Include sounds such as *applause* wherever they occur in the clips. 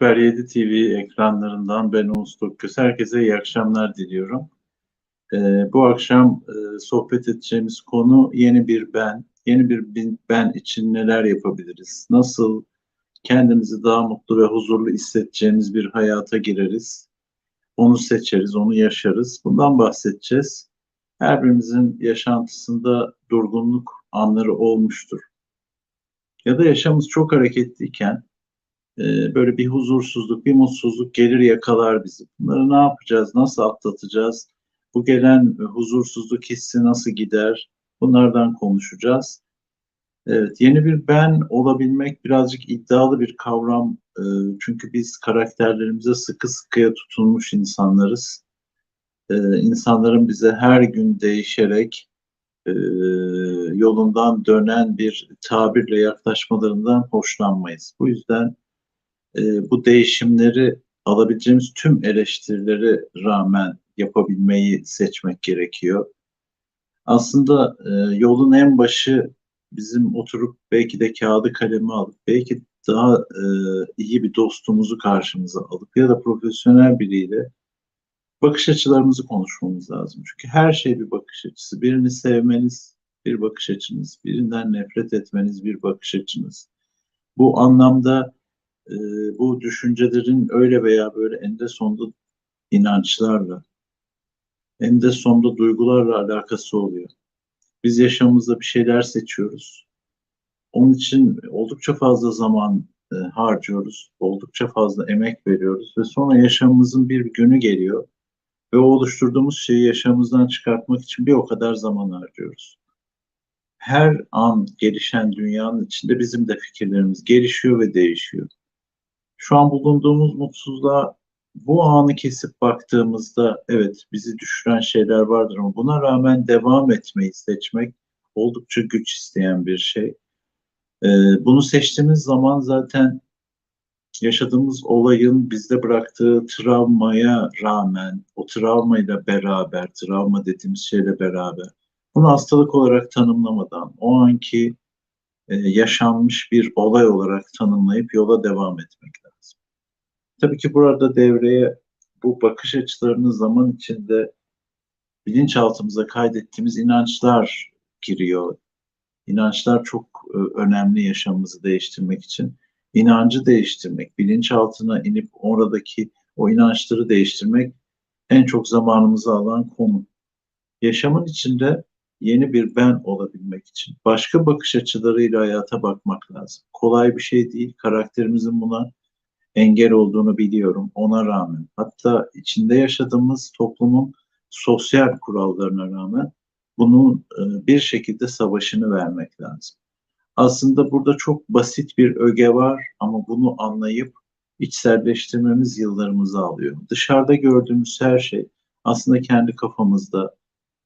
Süper 7 TV ekranlarından ben Oğuz Tokgöz. Herkese iyi akşamlar diliyorum. Ee, bu akşam e, sohbet edeceğimiz konu yeni bir ben. Yeni bir ben için neler yapabiliriz? Nasıl kendimizi daha mutlu ve huzurlu hissedeceğimiz bir hayata gireriz? Onu seçeriz, onu yaşarız. Bundan bahsedeceğiz. Her birimizin yaşantısında durgunluk anları olmuştur. Ya da yaşamımız çok hareketliyken e, böyle bir huzursuzluk, bir mutsuzluk gelir yakalar bizi. Bunları ne yapacağız, nasıl atlatacağız? Bu gelen huzursuzluk hissi nasıl gider? Bunlardan konuşacağız. Evet, yeni bir ben olabilmek birazcık iddialı bir kavram. E, çünkü biz karakterlerimize sıkı sıkıya tutunmuş insanlarız. E, insanların bize her gün değişerek yolundan dönen bir tabirle yaklaşmalarından hoşlanmayız. Bu yüzden e, bu değişimleri alabileceğimiz tüm eleştirilere rağmen yapabilmeyi seçmek gerekiyor. Aslında e, yolun en başı bizim oturup belki de kağıdı kalemi alıp belki daha e, iyi bir dostumuzu karşımıza alıp ya da profesyonel biriyle bakış açılarımızı konuşmamız lazım. Çünkü her şey bir bakış açısı. Birini sevmeniz bir bakış açınız, birinden nefret etmeniz bir bakış açınız. Bu anlamda e, bu düşüncelerin öyle veya böyle eninde sonunda inançlarla, eninde sonunda duygularla alakası oluyor. Biz yaşamımızda bir şeyler seçiyoruz. Onun için oldukça fazla zaman e, harcıyoruz, oldukça fazla emek veriyoruz ve sonra yaşamımızın bir günü geliyor ve o oluşturduğumuz şeyi yaşamımızdan çıkartmak için bir o kadar zaman harcıyoruz. Her an gelişen dünyanın içinde bizim de fikirlerimiz gelişiyor ve değişiyor şu an bulunduğumuz mutsuzluğa bu anı kesip baktığımızda evet bizi düşüren şeyler vardır ama buna rağmen devam etmeyi seçmek oldukça güç isteyen bir şey. Ee, bunu seçtiğimiz zaman zaten yaşadığımız olayın bizde bıraktığı travmaya rağmen, o travmayla beraber, travma dediğimiz şeyle beraber, bunu hastalık olarak tanımlamadan, o anki e, yaşanmış bir olay olarak tanımlayıp yola devam etmek lazım. Tabii ki burada devreye bu bakış açılarını zaman içinde bilinçaltımıza kaydettiğimiz inançlar giriyor. İnançlar çok e, önemli yaşamımızı değiştirmek için. İnancı değiştirmek, bilinçaltına inip oradaki o inançları değiştirmek en çok zamanımızı alan konu. Yaşamın içinde yeni bir ben olabilmek için başka bakış açılarıyla hayata bakmak lazım. Kolay bir şey değil. Karakterimizin buna engel olduğunu biliyorum ona rağmen. Hatta içinde yaşadığımız toplumun sosyal kurallarına rağmen bunun e, bir şekilde savaşını vermek lazım. Aslında burada çok basit bir öge var ama bunu anlayıp içselleştirmemiz yıllarımızı alıyor. Dışarıda gördüğümüz her şey aslında kendi kafamızda,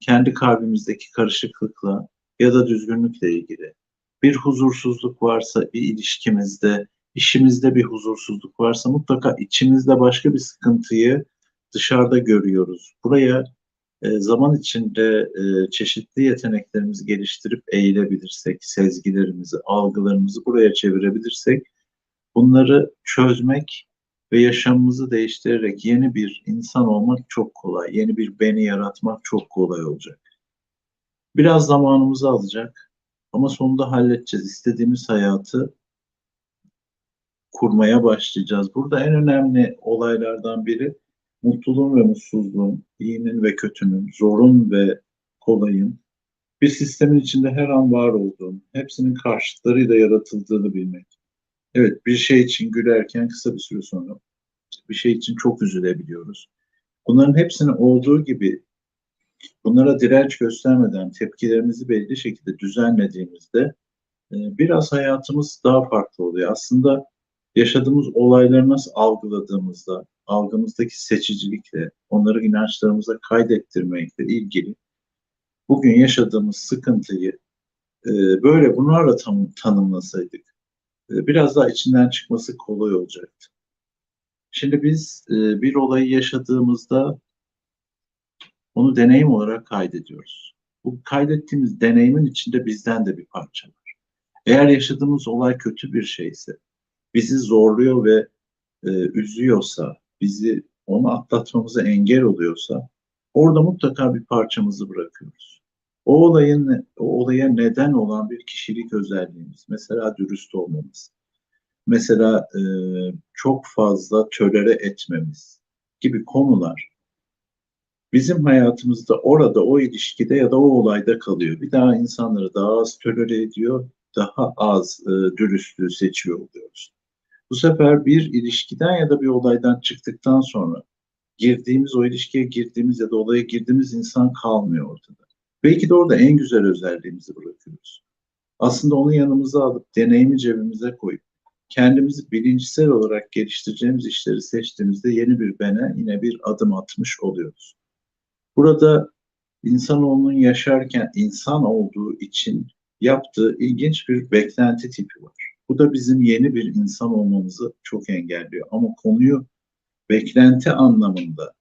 kendi kalbimizdeki karışıklıkla ya da düzgünlükle ilgili. Bir huzursuzluk varsa bir ilişkimizde, işimizde bir huzursuzluk varsa mutlaka içimizde başka bir sıkıntıyı dışarıda görüyoruz. Buraya e, zaman içinde e, çeşitli yeteneklerimizi geliştirip eğilebilirsek, sezgilerimizi, algılarımızı buraya çevirebilirsek bunları çözmek ve yaşamımızı değiştirerek yeni bir insan olmak çok kolay. Yeni bir beni yaratmak çok kolay olacak. Biraz zamanımızı alacak ama sonunda halledeceğiz. İstediğimiz hayatı kurmaya başlayacağız. Burada en önemli olaylardan biri mutluluğun ve mutsuzluğun, iyinin ve kötünün, zorun ve kolayın bir sistemin içinde her an var olduğunu, hepsinin karşıtlarıyla yaratıldığını bilmek. Evet bir şey için gülerken kısa bir süre sonra bir şey için çok üzülebiliyoruz. Bunların hepsini olduğu gibi bunlara direnç göstermeden tepkilerimizi belli şekilde düzenlediğimizde e, biraz hayatımız daha farklı oluyor. Aslında yaşadığımız olayları nasıl algıladığımızda, algımızdaki seçicilikle, onları inançlarımıza kaydettirmekle ilgili bugün yaşadığımız sıkıntıyı e, böyle bunlarla tam, tanımlasaydık e, biraz daha içinden çıkması kolay olacaktı. Şimdi biz e, bir olayı yaşadığımızda onu deneyim olarak kaydediyoruz. Bu kaydettiğimiz deneyimin içinde bizden de bir parça var. Eğer yaşadığımız olay kötü bir şeyse, bizi zorluyor ve e, üzüyorsa, bizi onu atlatmamıza engel oluyorsa orada mutlaka bir parçamızı bırakıyoruz. O olayın o olaya neden olan bir kişilik özelliğimiz, mesela dürüst olmamız, mesela e, çok fazla tölere etmemiz gibi konular bizim hayatımızda orada o ilişkide ya da o olayda kalıyor. Bir daha insanları daha az tölere ediyor, daha az e, dürüstlüğü seçiyor oluyoruz. Bu sefer bir ilişkiden ya da bir olaydan çıktıktan sonra girdiğimiz o ilişkiye girdiğimiz ya da olaya girdiğimiz insan kalmıyor ortada. Belki de orada en güzel özelliğimizi bırakıyoruz. Aslında onu yanımıza alıp deneyimi cebimize koyup kendimizi bilinçsel olarak geliştireceğimiz işleri seçtiğimizde yeni bir bene yine bir adım atmış oluyoruz. Burada insanoğlunun yaşarken insan olduğu için yaptığı ilginç bir beklenti tipi var. Bu da bizim yeni bir insan olmamızı çok engelliyor. Ama konuyu beklenti anlamında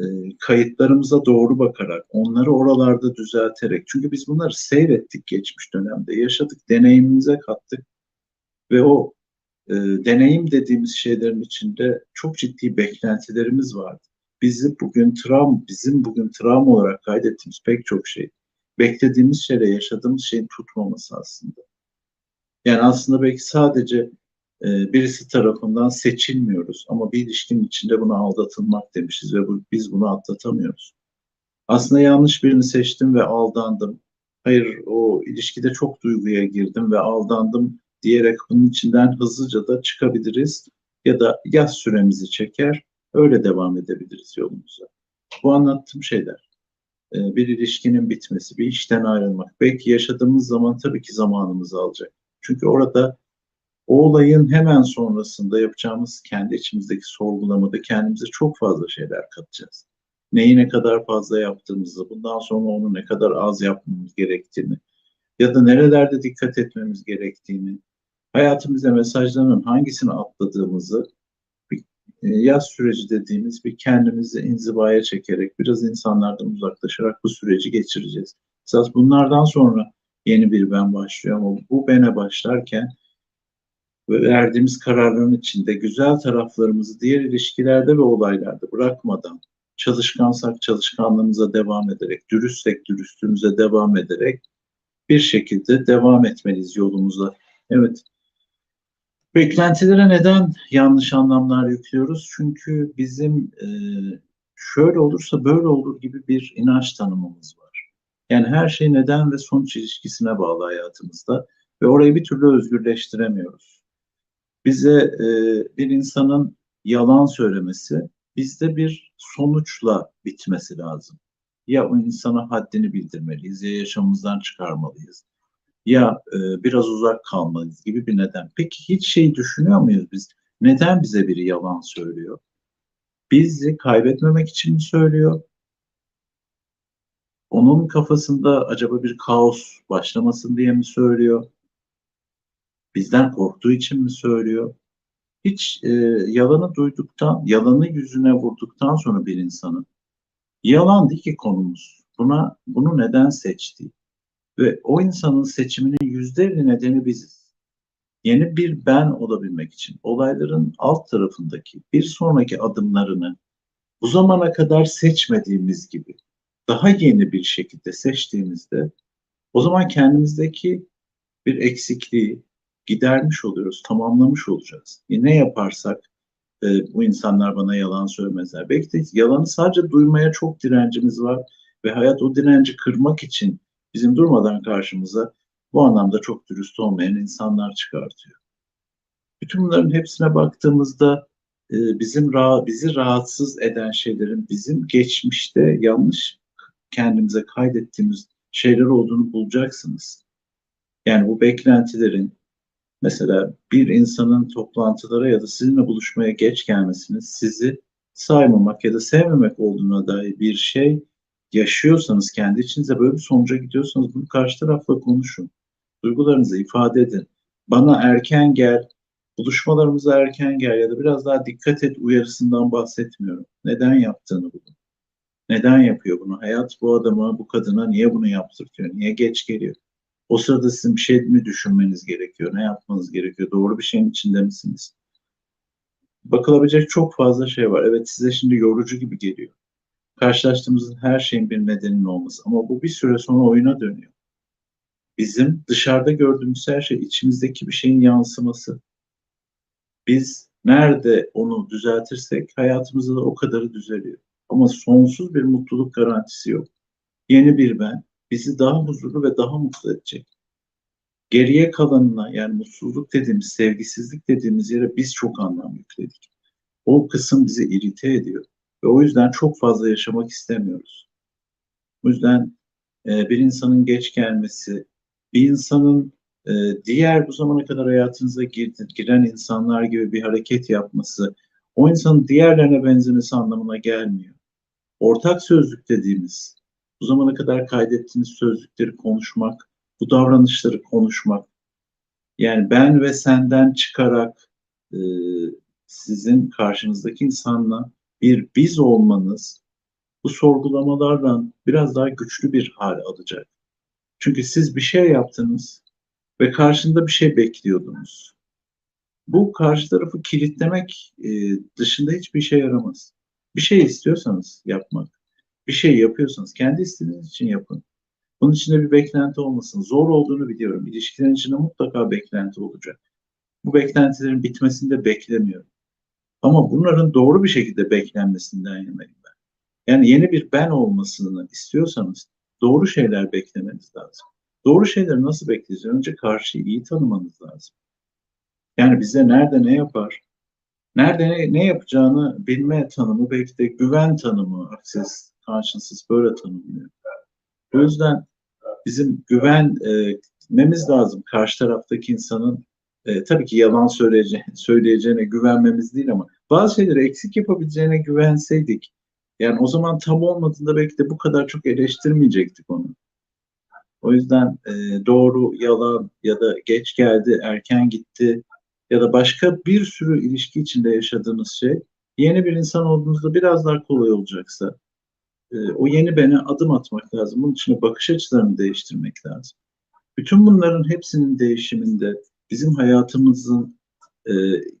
e, kayıtlarımıza doğru bakarak, onları oralarda düzelterek, çünkü biz bunları seyrettik geçmiş dönemde, yaşadık, deneyimimize kattık ve o e, deneyim dediğimiz şeylerin içinde çok ciddi beklentilerimiz vardı. Bizi bugün travm, bizim bugün travma olarak kaydettiğimiz pek çok şey, beklediğimiz şeyle yaşadığımız şeyin tutmaması aslında. Yani aslında belki sadece e, birisi tarafından seçilmiyoruz ama bir ilişkinin içinde buna aldatılmak demişiz ve bu, biz bunu atlatamıyoruz. Aslında yanlış birini seçtim ve aldandım. Hayır o ilişkide çok duyguya girdim ve aldandım diyerek bunun içinden hızlıca da çıkabiliriz ya da yaz süremizi çeker öyle devam edebiliriz yolumuza. Bu anlattığım şeyler e, bir ilişkinin bitmesi, bir işten ayrılmak belki yaşadığımız zaman tabii ki zamanımızı alacak. Çünkü orada o olayın hemen sonrasında yapacağımız kendi içimizdeki sorgulamada kendimize çok fazla şeyler katacağız. Neyi ne kadar fazla yaptığımızı, bundan sonra onu ne kadar az yapmamız gerektiğini ya da nerelerde dikkat etmemiz gerektiğini, hayatımızda mesajların hangisini atladığımızı bir e, yaz süreci dediğimiz bir kendimizi inzivaya çekerek biraz insanlardan uzaklaşarak bu süreci geçireceğiz. Esas bunlardan sonra yeni bir ben başlıyor ama bu bene başlarken verdiğimiz kararların içinde güzel taraflarımızı diğer ilişkilerde ve olaylarda bırakmadan çalışkansak çalışkanlığımıza devam ederek, dürüstsek dürüstlüğümüze devam ederek bir şekilde devam etmeliyiz yolumuza. Evet. Beklentilere neden yanlış anlamlar yüklüyoruz? Çünkü bizim e, şöyle olursa böyle olur gibi bir inanç tanımımız var. Yani her şey neden ve sonuç ilişkisine bağlı hayatımızda ve orayı bir türlü özgürleştiremiyoruz bize e, bir insanın yalan söylemesi bizde bir sonuçla bitmesi lazım. Ya o insana haddini bildirmeliyiz ya yaşamımızdan çıkarmalıyız. Ya e, biraz uzak kalmalıyız gibi bir neden. Peki hiç şey düşünüyor muyuz biz? Neden bize biri yalan söylüyor? Bizi kaybetmemek için mi söylüyor? Onun kafasında acaba bir kaos başlamasın diye mi söylüyor? bizden korktuğu için mi söylüyor? Hiç e, yalanı duyduktan, yalanı yüzüne vurduktan sonra bir insanın yalan değil ki konumuz. Buna bunu neden seçti? Ve o insanın seçiminin yüzde nedeni biziz. Yeni bir ben olabilmek için olayların alt tarafındaki bir sonraki adımlarını bu zamana kadar seçmediğimiz gibi daha yeni bir şekilde seçtiğimizde o zaman kendimizdeki bir eksikliği, gidermiş oluyoruz, tamamlamış olacağız. E ne yaparsak e, bu insanlar bana yalan söylemezler. Belki de yalanı sadece duymaya çok direncimiz var ve hayat o direnci kırmak için bizim durmadan karşımıza bu anlamda çok dürüst olmayan insanlar çıkartıyor. Bütün bunların hepsine baktığımızda e, bizim ra bizi rahatsız eden şeylerin bizim geçmişte yanlış kendimize kaydettiğimiz şeyler olduğunu bulacaksınız. Yani bu beklentilerin, Mesela bir insanın toplantılara ya da sizinle buluşmaya geç gelmesinin sizi saymamak ya da sevmemek olduğuna dair bir şey yaşıyorsanız kendi içinize böyle bir sonuca gidiyorsanız bunu karşı tarafla konuşun. Duygularınızı ifade edin. Bana erken gel, buluşmalarımıza erken gel ya da biraz daha dikkat et uyarısından bahsetmiyorum. Neden yaptığını bulun. Neden yapıyor bunu? Hayat bu adama, bu kadına niye bunu yaptırtıyor? Niye geç geliyor? O sırada sizin bir şey mi düşünmeniz gerekiyor? Ne yapmanız gerekiyor? Doğru bir şeyin içinde misiniz? bakılabilecek çok fazla şey var. Evet size şimdi yorucu gibi geliyor. Karşılaştığımızın her şeyin bir nedeninin olması. Ama bu bir süre sonra oyuna dönüyor. Bizim dışarıda gördüğümüz her şey içimizdeki bir şeyin yansıması. Biz nerede onu düzeltirsek hayatımızda da o kadarı düzeliyor. Ama sonsuz bir mutluluk garantisi yok. Yeni bir ben bizi daha huzurlu ve daha mutlu edecek. Geriye kalanına yani mutsuzluk dediğimiz, sevgisizlik dediğimiz yere biz çok anlam yükledik. O kısım bizi irite ediyor. Ve o yüzden çok fazla yaşamak istemiyoruz. O yüzden e, bir insanın geç gelmesi, bir insanın e, diğer bu zamana kadar hayatınıza giren insanlar gibi bir hareket yapması, o insanın diğerlerine benzemesi anlamına gelmiyor. Ortak sözlük dediğimiz, bu zamana kadar kaydettiğiniz sözlükleri konuşmak, bu davranışları konuşmak, yani ben ve senden çıkarak e, sizin karşınızdaki insanla bir biz olmanız bu sorgulamalardan biraz daha güçlü bir hal alacak. Çünkü siz bir şey yaptınız ve karşında bir şey bekliyordunuz. Bu karşı tarafı kilitlemek e, dışında hiçbir şey yaramaz. Bir şey istiyorsanız yapmak, bir şey yapıyorsanız kendi istediğiniz için yapın. Bunun içinde bir beklenti olmasın. Zor olduğunu biliyorum. İlişkilerin içinde mutlaka beklenti olacak. Bu beklentilerin bitmesini de beklemiyorum. Ama bunların doğru bir şekilde beklenmesinden yanayım ben. Yani yeni bir ben olmasını istiyorsanız doğru şeyler beklemeniz lazım. Doğru şeyleri nasıl bekleyeceğiz? Önce karşıyı iyi tanımanız lazım. Yani bize nerede ne yapar, nerede ne, ne yapacağını bilme tanımı, belki de güven tanımı, access, consciousness böyle tanımlıyor. O yüzden bizim güvenmemiz lazım karşı taraftaki insanın e, tabii ki yalan söyleyeceğine, söyleyeceğine güvenmemiz değil ama bazı şeyleri eksik yapabileceğine güvenseydik yani o zaman tam olmadığında belki de bu kadar çok eleştirmeyecektik onu. O yüzden e, doğru, yalan ya da geç geldi, erken gitti ya da başka bir sürü ilişki içinde yaşadığınız şey yeni bir insan olduğunuzda biraz daha kolay olacaksa e, o yeni bene adım atmak lazım. Bunun için bakış açılarını değiştirmek lazım. Bütün bunların hepsinin değişiminde bizim hayatımızın e,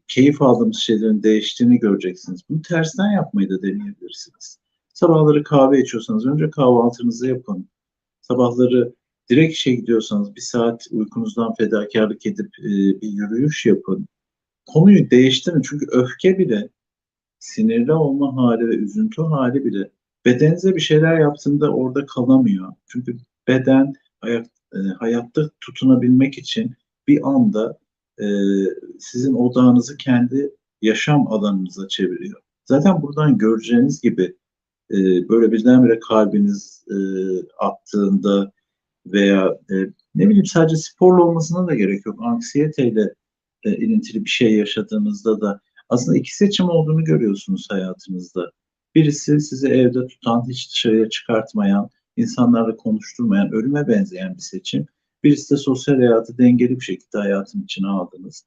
keyif aldığımız şeylerin değiştiğini göreceksiniz. Bunu tersten yapmayı da deneyebilirsiniz. Sabahları kahve içiyorsanız önce kahvaltınızı yapın. Sabahları direkt işe gidiyorsanız bir saat uykunuzdan fedakarlık edip e, bir yürüyüş yapın. Konuyu değiştirin çünkü öfke bile, sinirli olma hali ve üzüntü hali bile bedenize bir şeyler yaptığında orada kalamıyor. Çünkü beden ayak, e, hayatta tutunabilmek için bir anda e, sizin odağınızı kendi yaşam alanınıza çeviriyor. Zaten buradan göreceğiniz gibi e, böyle birdenbire kalbiniz attığında veya e, ne bileyim sadece sporla olmasına da gerek yok. Anksiyeteyle e, ilintili bir şey yaşadığınızda da aslında iki seçim olduğunu görüyorsunuz hayatınızda. Birisi sizi evde tutan, hiç dışarıya çıkartmayan, insanlarla konuşturmayan, ölüme benzeyen bir seçim. Birisi de sosyal hayatı dengeli bir şekilde hayatın içine aldınız.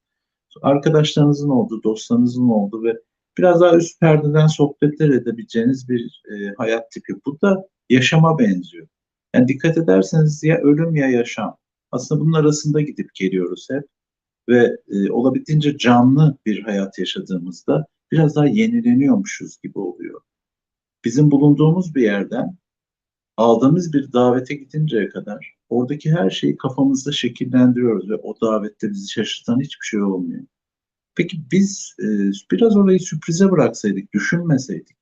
Arkadaşlarınızın oldu, dostlarınızın oldu ve biraz daha üst perdeden sohbetler edebileceğiniz bir e, hayat tipi. Bu da yaşama benziyor. Yani dikkat ederseniz ya ölüm ya yaşam. Aslında bunun arasında gidip geliyoruz hep ve e, olabildiğince canlı bir hayat yaşadığımızda biraz daha yenileniyormuşuz gibi oluyor. Bizim bulunduğumuz bir yerden aldığımız bir davete gidinceye kadar oradaki her şeyi kafamızda şekillendiriyoruz ve o davette bizi şaşırtan hiçbir şey olmuyor. Peki biz e, biraz orayı sürprize bıraksaydık, düşünmeseydik,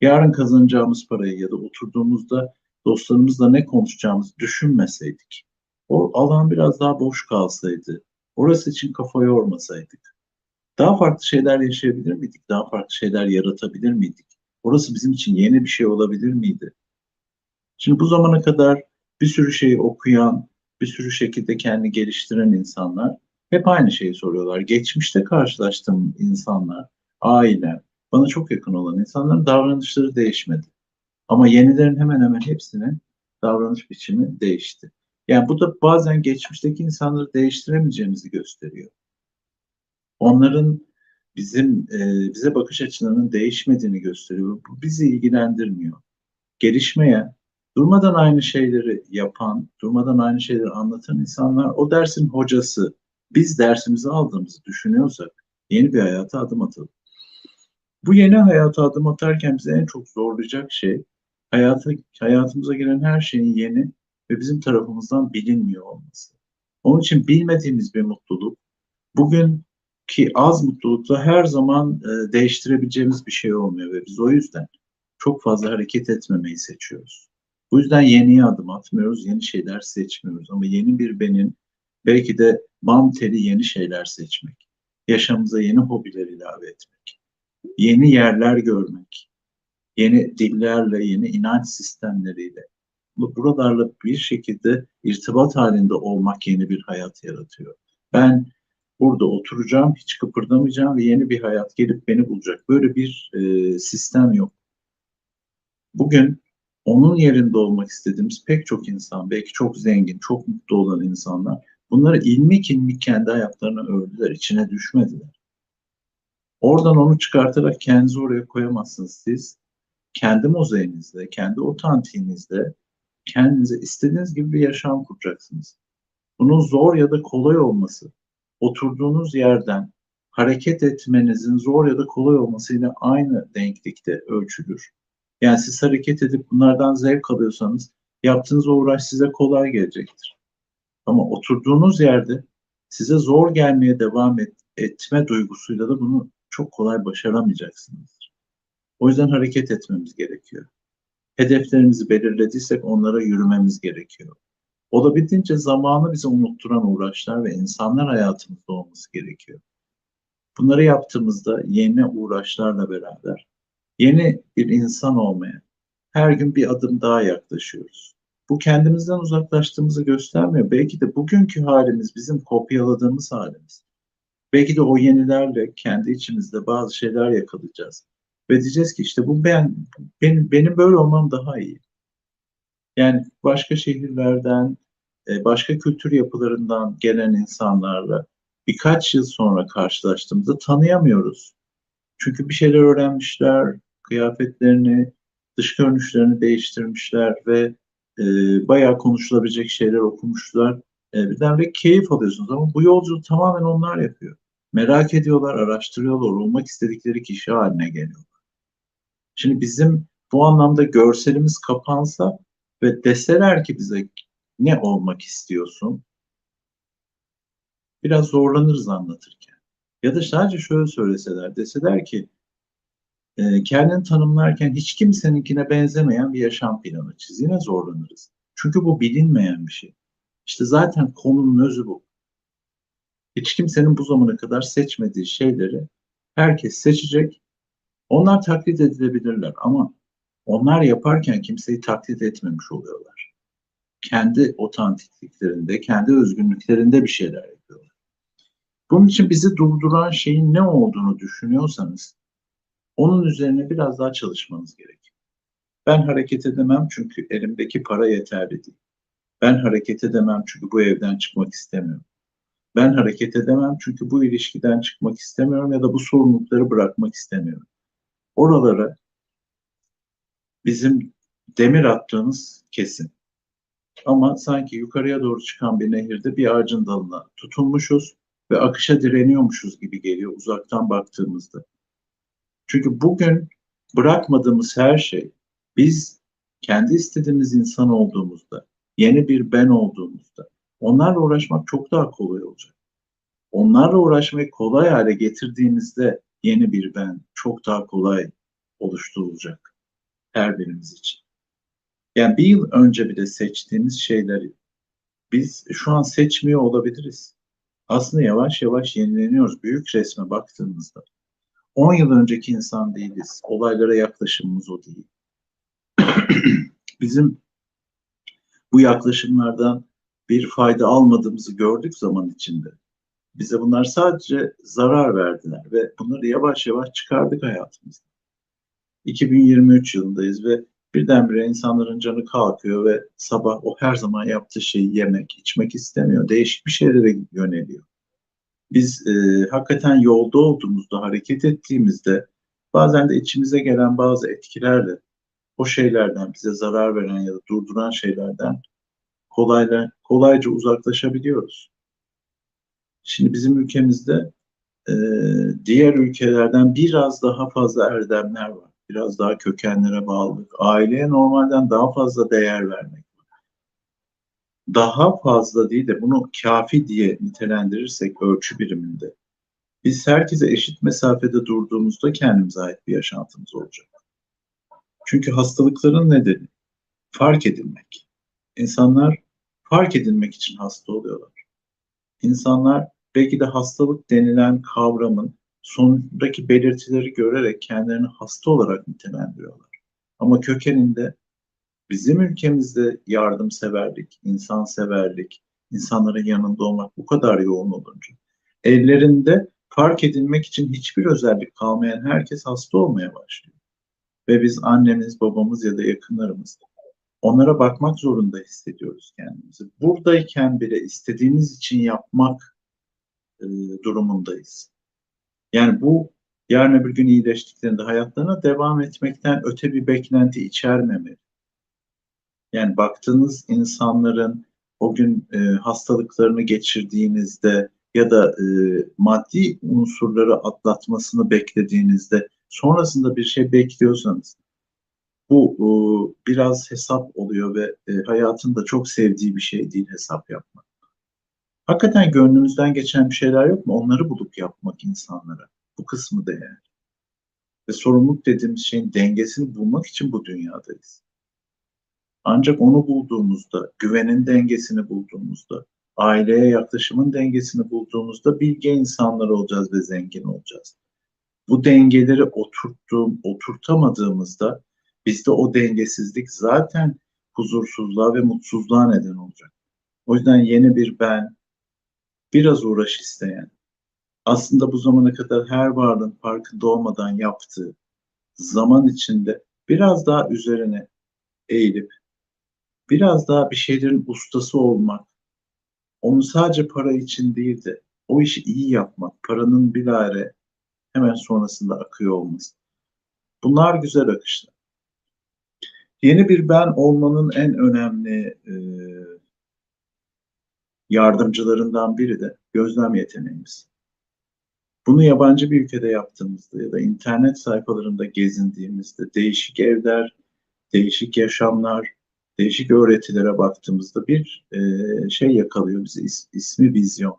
yarın kazanacağımız parayı ya da oturduğumuzda dostlarımızla ne konuşacağımızı düşünmeseydik, o alan biraz daha boş kalsaydı, orası için kafa yormasaydık, daha farklı şeyler yaşayabilir miydik? Daha farklı şeyler yaratabilir miydik? Orası bizim için yeni bir şey olabilir miydi? Şimdi bu zamana kadar bir sürü şeyi okuyan, bir sürü şekilde kendi geliştiren insanlar hep aynı şeyi soruyorlar. Geçmişte karşılaştığım insanlar, ailem, bana çok yakın olan insanların davranışları değişmedi. Ama yenilerin hemen hemen hepsinin davranış biçimi değişti. Yani bu da bazen geçmişteki insanları değiştiremeyeceğimizi gösteriyor. Onların bizim e, bize bakış açılarının değişmediğini gösteriyor. Bu bizi ilgilendirmiyor. Gelişmeye, durmadan aynı şeyleri yapan, durmadan aynı şeyleri anlatan insanlar o dersin hocası. Biz dersimizi aldığımızı düşünüyorsak yeni bir hayata adım atalım. Bu yeni hayata adım atarken bize en çok zorlayacak şey hayatı, hayatımıza giren her şeyin yeni ve bizim tarafımızdan bilinmiyor olması. Onun için bilmediğimiz bir mutluluk, bugünkü az mutlulukla her zaman e, değiştirebileceğimiz bir şey olmuyor ve biz o yüzden çok fazla hareket etmemeyi seçiyoruz. Bu yüzden yeniye adım atmıyoruz, yeni şeyler seçmiyoruz. Ama yeni bir benin belki de bam teli yeni şeyler seçmek, yaşamımıza yeni hobiler ilave etmek, yeni yerler görmek, yeni dillerle, yeni inanç sistemleriyle, buralarla bir şekilde irtibat halinde olmak yeni bir hayat yaratıyor. Ben burada oturacağım, hiç kıpırdamayacağım ve yeni bir hayat gelip beni bulacak. Böyle bir e, sistem yok. Bugün onun yerinde olmak istediğimiz pek çok insan, belki çok zengin, çok mutlu olan insanlar bunları ilmik ilmik kendi hayatlarına ördüler, içine düşmediler. Oradan onu çıkartarak kendinizi oraya koyamazsınız siz. Kendi mozaiğinizde, kendi otantiğinizde kendinize istediğiniz gibi bir yaşam kuracaksınız. Bunun zor ya da kolay olması, oturduğunuz yerden hareket etmenizin zor ya da kolay olmasıyla aynı denklikte ölçülür. Yani siz hareket edip bunlardan zevk alıyorsanız yaptığınız uğraş size kolay gelecektir. Ama oturduğunuz yerde size zor gelmeye devam et, etme duygusuyla da bunu çok kolay başaramayacaksınız. O yüzden hareket etmemiz gerekiyor. Hedeflerimizi belirlediysek onlara yürümemiz gerekiyor. Olabildiğince zamanı bize unutturan uğraşlar ve insanlar hayatımızda olması gerekiyor. Bunları yaptığımızda yeni uğraşlarla beraber yeni bir insan olmaya her gün bir adım daha yaklaşıyoruz. Bu kendimizden uzaklaştığımızı göstermiyor. Belki de bugünkü halimiz bizim kopyaladığımız halimiz. Belki de o yenilerle kendi içimizde bazı şeyler yakalayacağız. Ve diyeceğiz ki işte bu ben, benim, benim böyle olmam daha iyi. Yani başka şehirlerden, e, başka kültür yapılarından gelen insanlarla birkaç yıl sonra karşılaştığımızda tanıyamıyoruz. Çünkü bir şeyler öğrenmişler, kıyafetlerini, dış görünüşlerini değiştirmişler ve e, bayağı konuşulabilecek şeyler okumuşlar. E, birdenbire keyif alıyorsunuz ama bu yolculuğu tamamen onlar yapıyor. Merak ediyorlar, araştırıyorlar, olmak istedikleri kişi haline geliyorlar. Şimdi bizim bu anlamda görselimiz kapansa ve deseler ki bize ne olmak istiyorsun? Biraz zorlanırız anlatırken. Ya da sadece şöyle söyleseler, deseler ki e, kendini tanımlarken hiç kimseninkine benzemeyen bir yaşam planı çiz. Yine zorlanırız. Çünkü bu bilinmeyen bir şey. İşte zaten konunun özü bu. Hiç kimsenin bu zamana kadar seçmediği şeyleri herkes seçecek. Onlar taklit edilebilirler ama onlar yaparken kimseyi taklit etmemiş oluyorlar. Kendi otantikliklerinde, kendi özgünlüklerinde bir şeyler yapıyorlar. Bunun için bizi durduran şeyin ne olduğunu düşünüyorsanız onun üzerine biraz daha çalışmanız gerekiyor. Ben hareket edemem çünkü elimdeki para yeterli değil. Ben hareket edemem çünkü bu evden çıkmak istemiyorum. Ben hareket edemem çünkü bu ilişkiden çıkmak istemiyorum ya da bu sorumlulukları bırakmak istemiyorum. Oralara bizim demir attığımız kesin. Ama sanki yukarıya doğru çıkan bir nehirde bir ağacın dalına tutunmuşuz ve akışa direniyormuşuz gibi geliyor uzaktan baktığımızda. Çünkü bugün bırakmadığımız her şey biz kendi istediğimiz insan olduğumuzda, yeni bir ben olduğumuzda onlarla uğraşmak çok daha kolay olacak. Onlarla uğraşmayı kolay hale getirdiğimizde yeni bir ben çok daha kolay oluşturulacak her birimiz için. Yani bir yıl önce bile seçtiğimiz şeyleri biz şu an seçmiyor olabiliriz. Aslında yavaş yavaş yenileniyoruz. Büyük resme baktığımızda 10 yıl önceki insan değiliz. Olaylara yaklaşımımız o değil. *clears throat* Bizim bu yaklaşımlardan bir fayda almadığımızı gördük zaman içinde. Bize bunlar sadece zarar verdiler ve bunları yavaş yavaş çıkardık hayatımızda. 2023 yılındayız ve birdenbire insanların canı kalkıyor ve sabah o her zaman yaptığı şeyi yemek, içmek istemiyor. Değişik bir şeylere yöneliyor biz e, hakikaten yolda olduğumuzda, hareket ettiğimizde bazen de içimize gelen bazı etkilerle o şeylerden bize zarar veren ya da durduran şeylerden kolayla, kolayca uzaklaşabiliyoruz. Şimdi bizim ülkemizde e, diğer ülkelerden biraz daha fazla erdemler var. Biraz daha kökenlere bağlılık. Aileye normalden daha fazla değer vermek var. Daha fazla değil de bunu kafi diye nitelendirirsek ölçü biriminde biz herkese eşit mesafede durduğumuzda kendimize ait bir yaşantımız olacak. Çünkü hastalıkların nedeni fark edilmek. İnsanlar fark edilmek için hasta oluyorlar. İnsanlar belki de hastalık denilen kavramın sonundaki belirtileri görerek kendilerini hasta olarak nitelendiriyorlar. Ama kökeninde bizim ülkemizde yardımseverlik, insanseverlik, insanların yanında olmak bu kadar yoğun olunca ellerinde fark edilmek için hiçbir özellik kalmayan herkes hasta olmaya başlıyor. Ve biz annemiz, babamız ya da yakınlarımız onlara bakmak zorunda hissediyoruz kendimizi. Buradayken bile istediğimiz için yapmak e, durumundayız. Yani bu yarın öbür gün iyileştiklerinde hayatlarına devam etmekten öte bir beklenti içermemeli. Yani baktığınız insanların o gün e, hastalıklarını geçirdiğinizde ya da e, maddi unsurları atlatmasını beklediğinizde sonrasında bir şey bekliyorsanız bu e, biraz hesap oluyor ve e, hayatın da çok sevdiği bir şey değil hesap yapmak. Hakikaten gönlümüzden geçen bir şeyler yok mu? Onları bulup yapmak insanlara. Bu kısmı değerli. Ve sorumluluk dediğimiz şeyin dengesini bulmak için bu dünyadayız. Ancak onu bulduğumuzda, güvenin dengesini bulduğumuzda, aileye yaklaşımın dengesini bulduğumuzda bilge insanlar olacağız ve zengin olacağız. Bu dengeleri oturttuğum, oturtamadığımızda bizde o dengesizlik zaten huzursuzluğa ve mutsuzluğa neden olacak. O yüzden yeni bir ben, biraz uğraş isteyen, aslında bu zamana kadar her varlığın farkında olmadan yaptığı zaman içinde biraz daha üzerine eğilip biraz daha bir şeylerin ustası olmak, onu sadece para için değil de o işi iyi yapmak, paranın bilahare hemen sonrasında akıyor olması. Bunlar güzel akışlar. Yeni bir ben olmanın en önemli e, yardımcılarından biri de gözlem yeteneğimiz. Bunu yabancı bir ülkede yaptığımızda ya da internet sayfalarında gezindiğimizde değişik evler, değişik yaşamlar, değişik öğretilere baktığımızda bir e, şey yakalıyor bizi is, ismi vizyon.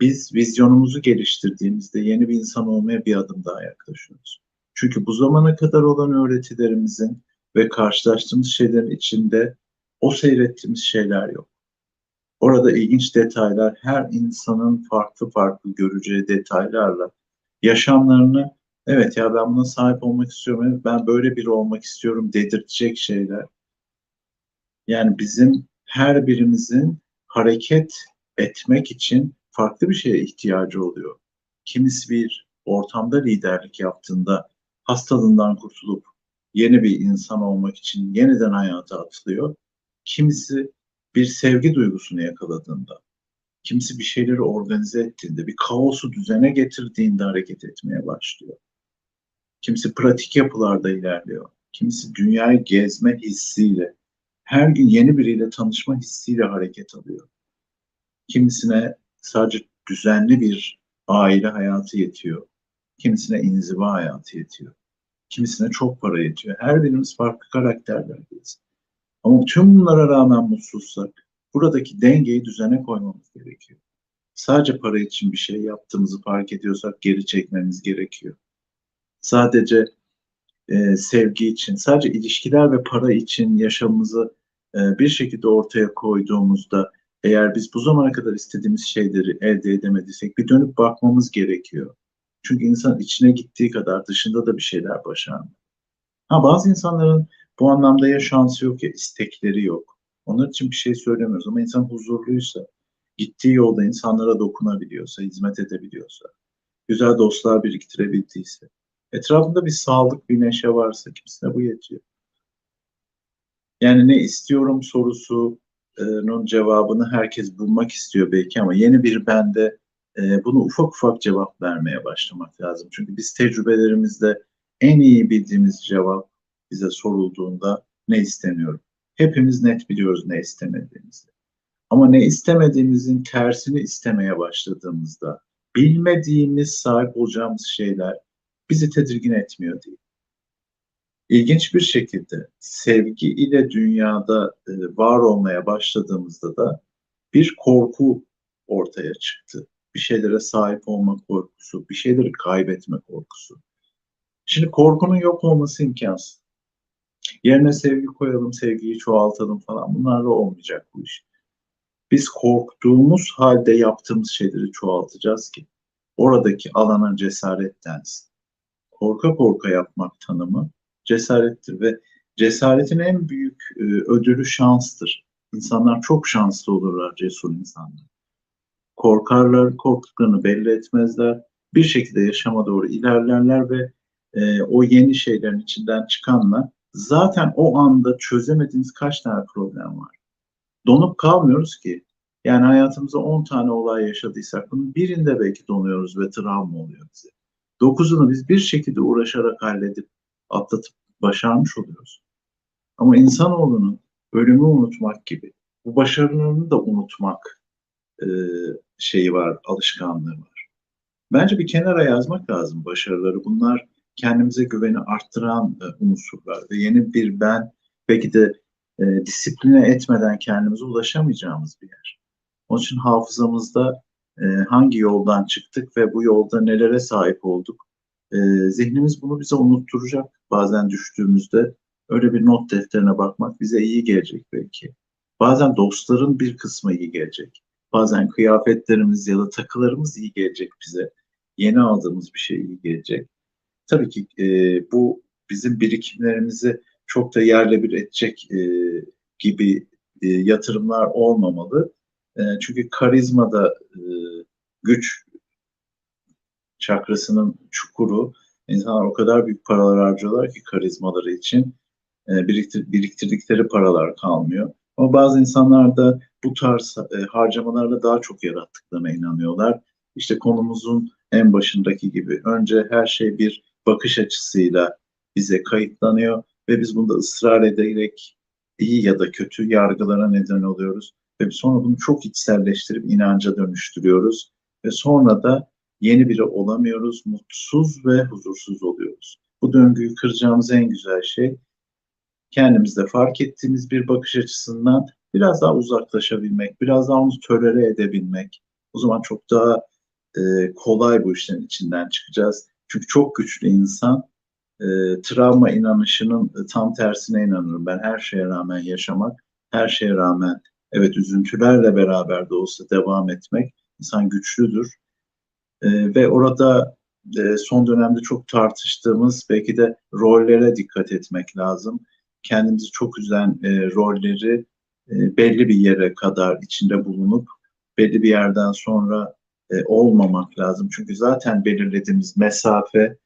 Biz vizyonumuzu geliştirdiğimizde yeni bir insan olmaya bir adım daha yaklaşıyoruz. Çünkü bu zamana kadar olan öğretilerimizin ve karşılaştığımız şeylerin içinde o seyrettiğimiz şeyler yok. Orada ilginç detaylar, her insanın farklı farklı göreceği detaylarla yaşamlarını evet ya ben buna sahip olmak istiyorum, evet ben böyle biri olmak istiyorum dedirtecek şeyler. Yani bizim her birimizin hareket etmek için farklı bir şeye ihtiyacı oluyor. Kimisi bir ortamda liderlik yaptığında hastalığından kurtulup yeni bir insan olmak için yeniden hayata atılıyor. Kimisi bir sevgi duygusunu yakaladığında, kimisi bir şeyleri organize ettiğinde, bir kaosu düzene getirdiğinde hareket etmeye başlıyor. Kimisi pratik yapılarda ilerliyor. Kimisi dünyayı gezme hissiyle, her gün yeni biriyle tanışma hissiyle hareket alıyor. Kimisine sadece düzenli bir aile hayatı yetiyor. Kimisine inziva hayatı yetiyor. Kimisine çok para yetiyor. Her birimiz farklı karakterlerdeyiz. Ama tüm bunlara rağmen mutsuzsak buradaki dengeyi düzene koymamız gerekiyor. Sadece para için bir şey yaptığımızı fark ediyorsak geri çekmemiz gerekiyor. Sadece e, sevgi için, sadece ilişkiler ve para için yaşamımızı e, bir şekilde ortaya koyduğumuzda eğer biz bu zamana kadar istediğimiz şeyleri elde edemediysek bir dönüp bakmamız gerekiyor. Çünkü insan içine gittiği kadar dışında da bir şeyler başarmıyor. Ha bazı insanların bu anlamda ya şansı yok ya istekleri yok. Onlar için bir şey söylemiyoruz ama insan huzurluysa, gittiği yolda insanlara dokunabiliyorsa, hizmet edebiliyorsa, güzel dostlar biriktirebildiyse, etrafında bir sağlık, bir neşe varsa kimsine bu yetiyor. Yani ne istiyorum sorusunun cevabını herkes bulmak istiyor belki ama yeni bir bende e, bunu ufak ufak cevap vermeye başlamak lazım. Çünkü biz tecrübelerimizde en iyi bildiğimiz cevap bize sorulduğunda ne istemiyorum. Hepimiz net biliyoruz ne istemediğimizi. Ama ne istemediğimizin tersini istemeye başladığımızda, bilmediğimiz, sahip olacağımız şeyler bizi tedirgin etmiyor değil. İlginç bir şekilde sevgi ile dünyada e, var olmaya başladığımızda da bir korku ortaya çıktı. Bir şeylere sahip olma korkusu, bir şeyleri kaybetme korkusu. Şimdi korkunun yok olması imkansız. Yerine sevgi koyalım, sevgiyi çoğaltalım falan bunlarla olmayacak bu iş. Biz korktuğumuz halde yaptığımız şeyleri çoğaltacağız ki oradaki alana cesaret densin. Korka korka yapmak tanımı cesarettir ve cesaretin en büyük e, ödülü şanstır. İnsanlar çok şanslı olurlar cesur insanlar. Korkarlar, korktuklarını belli etmezler. Bir şekilde yaşama doğru ilerlerler ve e, o yeni şeylerin içinden çıkanlar zaten o anda çözemediğiniz kaç tane problem var. Donup kalmıyoruz ki. Yani hayatımızda 10 tane olay yaşadıysak bunun birinde belki donuyoruz ve travma oluyor bize. Dokuzunu biz bir şekilde uğraşarak halledip atlatıp başarmış oluyoruz. Ama insanoğlunun ölümü unutmak gibi bu başarılarını da unutmak e, şeyi var, alışkanlığı var. Bence bir kenara yazmak lazım başarıları. Bunlar kendimize güveni arttıran e, unsurlar ve yeni bir ben belki de e, disipline etmeden kendimize ulaşamayacağımız bir yer. Onun için hafızamızda e, hangi yoldan çıktık ve bu yolda nelere sahip olduk, e, zihnimiz bunu bize unutturacak bazen düştüğümüzde. Öyle bir not defterine bakmak bize iyi gelecek belki. Bazen dostların bir kısmı iyi gelecek. Bazen kıyafetlerimiz ya da takılarımız iyi gelecek bize. Yeni aldığımız bir şey iyi gelecek. Tabii ki e, bu bizim birikimlerimizi çok da yerle bir edecek e, gibi e, yatırımlar olmamalı. E, çünkü karizmada e, güç çakrasının çukuru insanlar o kadar büyük paralar harcıyorlar ki karizmaları için e, biriktir, biriktirdikleri paralar kalmıyor. Ama bazı insanlar da bu tarz e, harcamalarla daha çok yarattıklarına inanıyorlar. İşte konumuzun en başındaki gibi önce her şey bir bakış açısıyla bize kayıtlanıyor ve biz bunda ısrar ederek iyi ya da kötü yargılara neden oluyoruz ve sonra bunu çok içselleştirip inanca dönüştürüyoruz ve sonra da yeni biri olamıyoruz, mutsuz ve huzursuz oluyoruz. Bu döngüyü kıracağımız en güzel şey kendimizde fark ettiğimiz bir bakış açısından biraz daha uzaklaşabilmek, biraz daha onu tölere edebilmek. O zaman çok daha e, kolay bu işlerin içinden çıkacağız. Çünkü çok güçlü insan e, travma inanışının e, tam tersine inanırım. Ben her şeye rağmen yaşamak, her şeye rağmen evet üzüntülerle beraber de olsa devam etmek insan güçlüdür. E, ve orada e, son dönemde çok tartıştığımız belki de rollere dikkat etmek lazım. Kendimizi çok üzen e, rolleri e, belli bir yere kadar içinde bulunup belli bir yerden sonra e, olmamak lazım. Çünkü zaten belirlediğimiz mesafe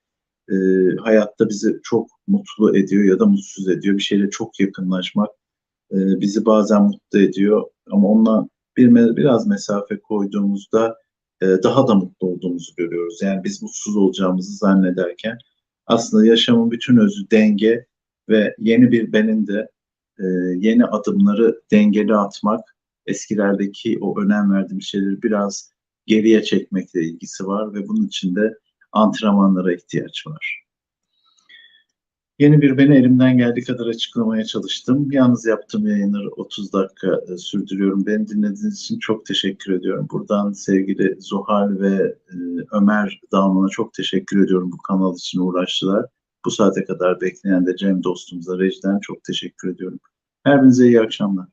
e, hayatta bizi çok mutlu ediyor ya da mutsuz ediyor. Bir şeyle çok yakınlaşmak e, bizi bazen mutlu ediyor ama onunla bir biraz mesafe koyduğumuzda e, daha da mutlu olduğumuzu görüyoruz. Yani biz mutsuz olacağımızı zannederken aslında yaşamın bütün özü denge ve yeni bir benin de e, yeni adımları dengeli atmak eskilerdeki o önem verdiğim şeyleri biraz geriye çekmekle ilgisi var ve bunun için de antrenmanlara ihtiyaç var. Yeni bir beni elimden geldiği kadar açıklamaya çalıştım. Yalnız yaptığım yayınları 30 dakika e, sürdürüyorum. Beni dinlediğiniz için çok teşekkür ediyorum. Buradan sevgili Zuhal ve e, Ömer Dalman'a çok teşekkür ediyorum. Bu kanal için uğraştılar. Bu saate kadar bekleyen de Cem dostumuza, Rejden çok teşekkür ediyorum. Her birinize iyi akşamlar.